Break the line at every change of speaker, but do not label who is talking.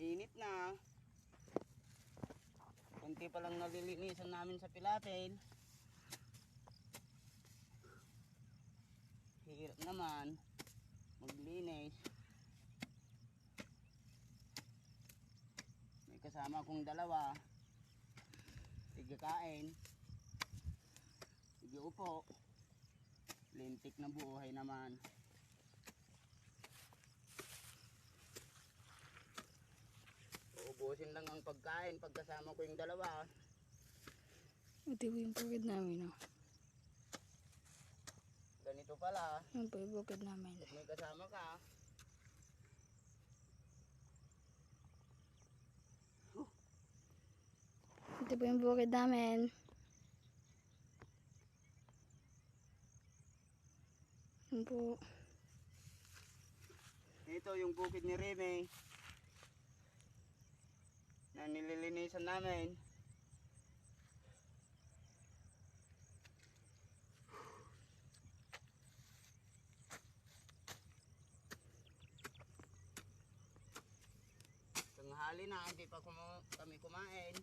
Mainit na. Kunti pa lang nalilinisan namin sa pilatel. Hirap naman maglinis. May kasama kong dalawa. Tigakain. Tigiupo. Lintik na buhay naman. Uubusin lang ang pagkain pagkasama ko yung dalawa.
Ito po yung bukid namin, oh.
Ganito pala.
Yan po yung bukid namin.
Pag may kasama ka.
Ito po yung bukid namin. Yan po.
Ito yung bukid ni Reme. Nililinisan namin. Tanghali na, hindi pa kuma- kami kumain.